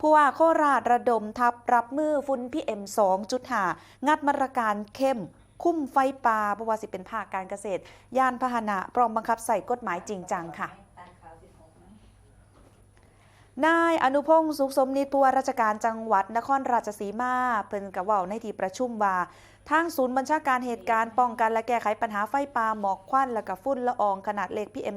ผู้ว่าโคราชระดมทัพรับมือฝุ่นพีเอ็มสองจุดหางัดมาตรการเข้ม คุ้มไฟป่าเพราะว่าสิเป็นภาคการเกษตรย่านพาหนะพร้อมบังคับใส่กฎหมายจริงจังค่ะ นายอนุพงศ์สุขสมนิตผู้ว่าราชการจังหวัดนครราชสีมาเพิ่นกะเว้าในที่ประชุมว่าทางศูนย์บัญชาการเหตุการณ์ป้องกันและแก้ไขปัญหาไฟป่าหมอกควันและก็ฝุ่นละอองขนาดเล็ก PM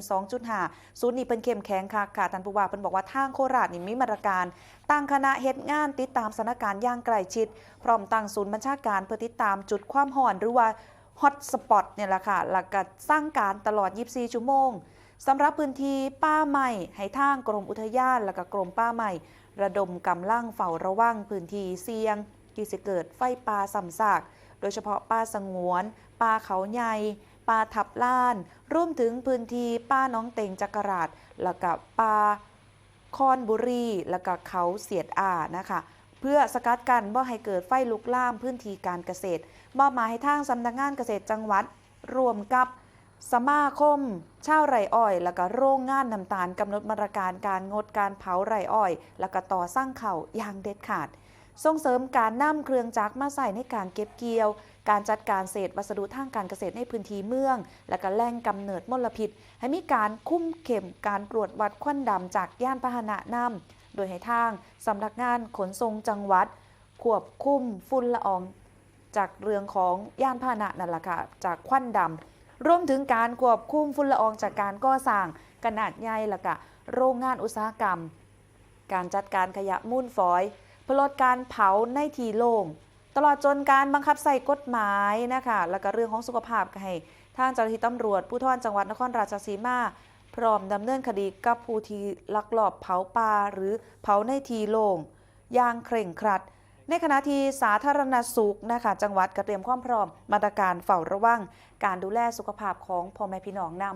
2.5 ศูนย์นี้เพิ่นเข้มแข็งค่ะค่ะท่านผู้ว่าเพิ่นบอกว่าทางโคราชนี่มีมาตรการ ตั้งคณะเฮ็ดงานติดตามสถานการณ์อย่างใกล้ชิด พร้อมตั้งศูนย์บัญชาการเพื่อติดตามจุดความห่อนหรือว่าฮอตสปอตเนี่ยแหละค่ะแล้วก็สร้างการตลอด 24 ชั่วโมง สำหรับพื้นที่ป้าใหม่ให้ทางกรมอุทยานและก็กรมป้าใหม่ ระดมกำลังเฝ้าระวังพื้นที่เสี่ยง ที่จะเกิดไฟป่าสำซากโดยเฉพาะป่าสงวนป่าเขาใหญ่ป่าทับล้าน รวมถึงพื้นที่ป่าน้องเต็งจักราดแล้วก็ป่าคอนบุรีแล้วก็เขาเสียดอานะคะเพื่อสกัดกันว่ให้เกิดไฟลุกลามพื้นที่การเกษตรมอบหมายให้ทางสำนักงานเกษตรจังหวัด รวมกับ สมาคมชาวไร่อ้อย แล้วก็โรงงานน้ำตาลกำหนดมาตรการการงดการเผาไรอ้อย แล้วก็ต่อสร้างเข่าอย่างเด็ดขาด ส่งเสริมการนำเครื่องจักรมาใส่ในการเก็บเกี่ยว การจัดการเศษวัสดุทางการเกษตรในพื้นที่เมือง และก็แหล่งกำเนิดมลพิษ ให้มีการคุ้มเข็มการตรวจวัดควันดำจากย่านพาหนะนำโดยให้ทางสำนักงานขนส่งจังหวัด ควบคุมฝุ่นละออง จากเรื่องของย่านพาหนะนั่นแหละค่ะจากควันดำ รวมถึงการควบคุมฝุ่นละอองจากการก่อสร้างขนาดใหญ่และก็โรงงานอุตสาหกรรม การจัดการขยะมูลฝอยเพื่อลดการเผาในที่โล่งตลอดจนการบังคับใส่กฎหมายนะคะแล้วก็เรื่องของสุขภาพให้ทางเจ้าหน้าที่ตำรวจผู้ทอนจังหวัดนครราชสีมา พร้อมดำเนินคดีกับผู้ที่ลักลอบเผาป่าหรือเผาในทีโล่งอย่างเคร่งครัด ในขณะที่สาธารณสุขนะคะจังหวัดก็เตรียมความพร้อมมาตรการเฝ้าระวัง การดูแลสุขภาพของพ่อแม่พี่น้องนำ